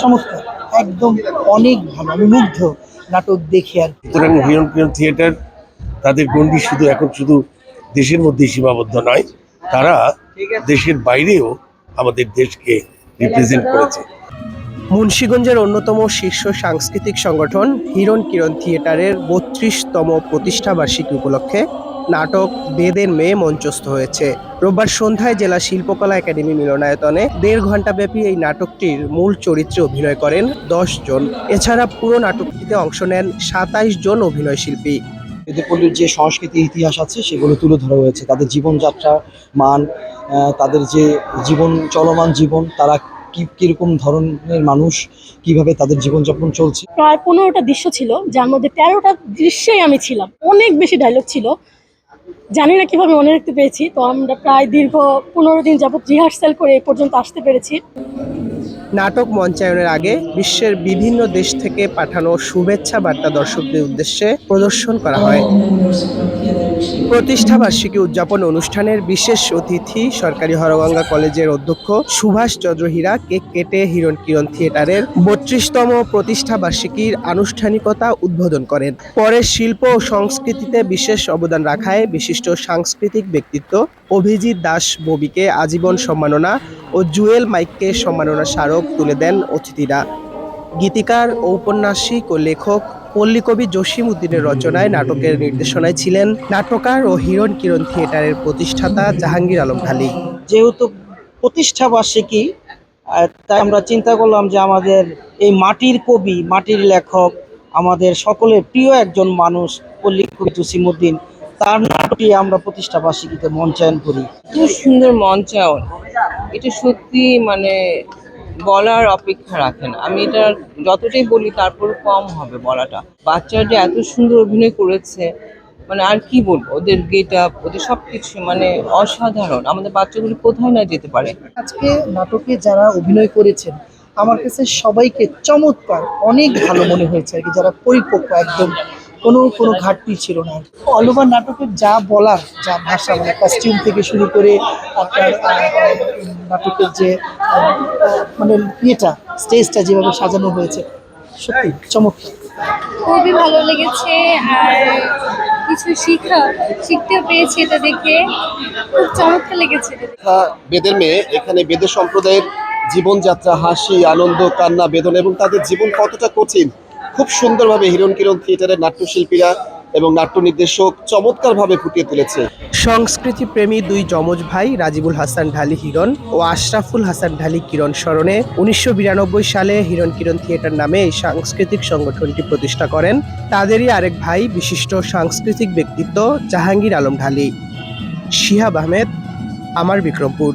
চমৎকার একদম অনেক ভালো আমি মুগ্ধ নাটক দেখে আর। সুতরাং হিরণ কিরণ থিয়েটার তাদের গণ্ডি শুধু এখন শুধু দেশের মধ্যে সীমাবদ্ধ নয় তারা দেশের বাইরেও আমাদের দেশকে রিপ্রেজেন্ট করেছে মুন্সীগঞ্জের অন্যতম শীর্ষ সাংস্কৃতিক সংগঠন হিরণ কিরণ থিয়েটারের বত্রিশতম প্রতিষ্ঠাবার্ষিকী উপলক্ষে নাটক বেদের মেয়ে মঞ্চস্থ হয়েছে রোববার সন্ধ্যায় জেলা শিল্পকলা একাডেমি মিলনায়তনে দেড় ঘণ্টাব্যাপী এই নাটকটির মূল চরিত্রে অভিনয় করেন দশ জন। এছাড়া পুরো নাটকটিতে অংশ নেন সাতাইশ জন অভিনয় শিল্পী। বেদেপল্লীর যে সংস্কৃতি ইতিহাস আছে সেগুলো তুলে ধরা হয়েছে। তাদের জীবনযাত্রা মান তাদের যে জীবন চলমান জীবন তারা কি কীরকম ধরনের মানুষ কীভাবে তাদের জীবনযাপন চলছে? প্রায় পনেরোটা দৃশ্য ছিল যার মধ্যে তেরোটা দৃশ্যেই আমি ছিলাম। অনেক বেশি ডায়লগ ছিল। জানি না কীভাবে মনে রাখতে পেরেছি, তো আমরা প্রায় দীর্ঘ পনেরো দিন যাবত রিহার্সাল করে এই পর্যন্ত আসতে পেরেছি। নাটক মঞ্চায়নের আগে বিশ্বের বিভিন্ন দেশ থেকে পাঠানো শুভেচ্ছা বার্তা দর্শকদের উদ্দেশ্যে প্রদর্শন করা হয়। প্রতিষ্ঠা বার্ষিকী উদযাপন অনুষ্ঠানের বিশেষ অতিথি সরকারি হরগঙ্গা কলেজের অধ্যক্ষ সুভাষ চন্দ্র হীরা কেক কেটে হিরণ কিরণ থিয়েটারের বত্রিশতম প্রতিষ্ঠা বার্ষিকীর আনুষ্ঠানিকতা উদ্বোধন করেন। পরে শিল্প ও সংস্কৃতিতে বিশেষ অবদান রাখায় বিশিষ্ট সাংস্কৃতিক ব্যক্তিত্ব অভিজিৎ দাস ববিকে আজীবন সম্মাননা ও জুয়েল মাইককে সম্মাননা স্মারক তুলে দেন অতিথিরা। গীতিকার ঔপন্যাসিক ও লেখক পল্লীকবি জসিম উদ্দিনের রচনায় নাটকের নির্দেশনায় ছিলেন নাটকার ও হিরণ কিরণ থিয়েটারের প্রতিষ্ঠাতা জাহাঙ্গীর আলম খালি। যেহেতু প্রতিষ্ঠা বার্ষিকী তাই আমরা চিন্তা করলাম যে আমাদের এই মাটির কবি, মাটির লেখক, আমাদের সকলের প্রিয় একজন মানুষ পল্লী কবি জসিমুদ্দিন তার নাটকটি আমরা প্রতিষ্ঠা বার্ষিকীতে মঞ্চায়ন করি। এত সুন্দর মঞ্চায়ন। এটা সত্যি মানে বলার অপেক্ষা রাখে না। আমি এটা যতটাই বলি তারপর কম হবে বলাটা। বাচ্চারা যে এত সুন্দর অভিনয় করেছে মানে আর কি বলব? ওদের গেট আপ ওদের সব কিছু মানে অসাধারণ। আমাদের বাচ্চাগুলো কোথায় না যেতে পারে। আজকে নাটকে যারা অভিনয় করেছেন আমার কাছে সবাইকে চমৎকার অনেক ভালো মনে হয়েছে আর কি যারা পরিপক্ক একদম। কোনো কোনো ঘাটতি ছিল না। অল ওভার নাটকের যা বলার যা ভাষা মানে কস্টিউম থেকে শুরু করে আপনার নাটকের যে মানে ইয়েটা স্টেজটা যেভাবে সাজানো হয়েছে সত্যি চমৎকার। খুবই ভালো লেগেছে আর কিছু শিখা শিখতেও পেয়েছি এটা দেখে। খুব চমৎকার লেগেছে। কথা বেদের মেয়ে এখানে বেদের সম্প্রদায়ের জীবনযাত্রা হাসি আনন্দ কান্না বেদনা এবং তাদের জীবন কতটা কঠিন খুব সুন্দরভাবে হিরণ কিরণ থিয়েটারের নাট্যশিল্পীরা এবং নাট্য নির্দেশক চমৎকারভাবে ফুটিয়ে তুলেছে। সংস্কৃতি প্রেমী দুই যমজ ভাই, রাজিবুল হাসান ঢালি হিরণ ও আশরাফুল হাসান ঢালি কিরণ স্মরণে উনিশশো বিরানব্বই সালে হিরণ কিরণ থিয়েটার নামে এই সাংস্কৃতিক সংগঠনটি প্রতিষ্ঠা করেন। তাদেরই আরেক ভাই, বিশিষ্ট সাংস্কৃতিক ব্যক্তিত্ব জাহাঙ্গীর আলম ঢালি। শিহাব আহমেদ, আমার বিক্রমপুর।